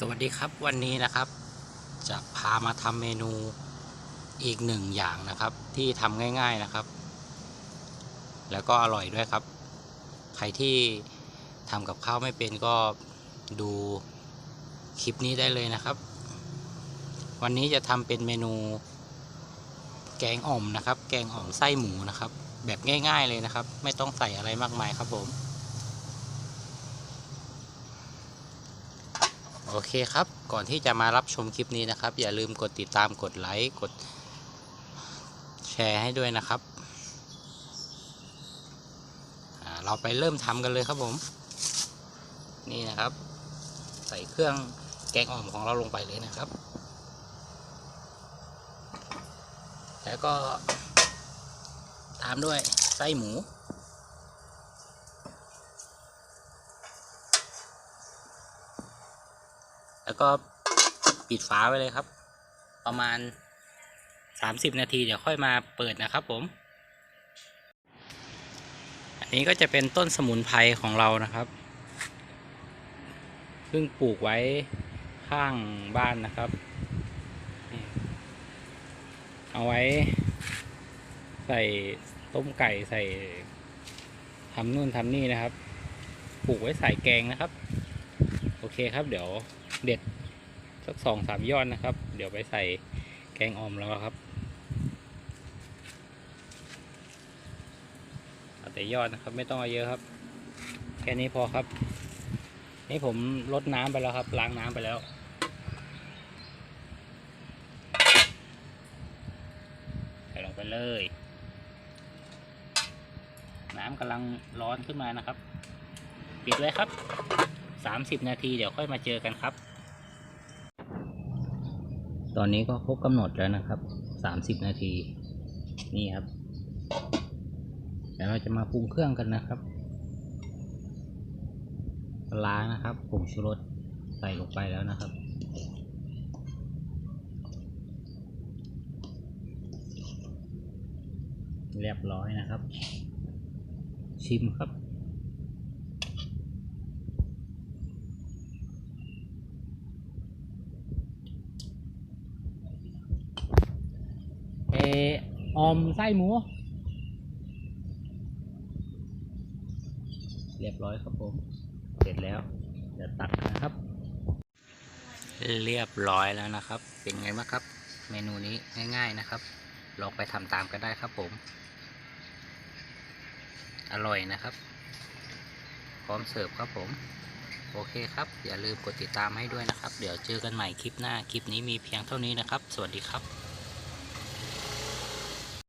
สวัสดีครับวันนี้นะครับ จะพามาทำเมนูอีกหนึ่งอย่างนะครับ ที่ทำง่ายๆนะครับ แล้วก็อร่อยด้วยครับ ใครที่ทำกับข้าวไม่เป็นก็ดูคลิปนี้ได้เลยนะครับ วันนี้จะทำเป็นเมนู แกงอ่อมนะครับ แกงอ่อมไส้หมูนะครับ แบบง่าย ๆเลยนะครับ ไม่ต้องใส่อะไรมากมายครับผม โอเคครับ ก่อนที่จะมารับชมคลิปนี้นะครับ อย่าลืมกดติดตามกดไลค์กดแชร์ให้ด้วยนะครับ เราไปเริ่มทำกันเลยครับผม นี่นะครับ ใส่เครื่องแกงอ่อมของเราลงไปเลยนะครับ แล้วก็ตามด้วยไส้หมู แล้วก็ปิดฝาไว้เลยครับ ประมาณ 30 นาทีเดี๋ยวค่อยมาเปิดนะครับผม อันนี้ก็จะเป็นต้นสมุนไพรของเรานะครับเพิ่งปลูกไว้ข้างบ้านนะครับ เอาไว้ ใส่ต้มไก่ใส่ทำนู่นทำนี่นะครับ ปลูกไว้ใส่แกงนะครับ โอเคครับ เดี๋ยวเด็ดสักสองสามยอดนะครับ เดี๋ยวไปใส่แกงอ่อมแล้วครับเอาแต่ยอดนะครับ ไม่ต้องเอาเยอะครับ แค่นี้พอครับ นี่ผมลดน้ำไปแล้วครับ ล้างน้ำไปแล้วใส่ลงไปเลย น้ำกำลังร้อนขึ้นมานะครับ ปิดเลยครับ สามสิบนาทีเดี๋ยวค่อยมาเจอกันครับ ตอนนี้ก็ครบกำหนดแล้วนะครับสามสิบนาที นี่ครับ เดี๋ยวเราจะมาปรุงเครื่องกันนะครับปลาร้านะครับผงชูรสใส่ลงไปแล้วนะครับเรียบร้อยนะครับ ชิมครับ เออ ออมไส้หมู เรียบร้อยครับผม เสร็จแล้วเดี๋ยวตักนะครับ เรียบร้อยแล้วนะครับ เป็นไงบ้างครับ เมนูนี้ง่าย ๆนะครับ ลองไปทำตามกันได้ครับผม อร่อยนะครับ พร้อมเสิร์ฟครับผมโอเคครับ อย่าลืมกดติดตามให้ด้วยนะครับ เดี๋ยวเจอกันใหม่คลิปหน้า คลิปนี้มีเพียงเท่านี้นะครับ สวัสดีครับ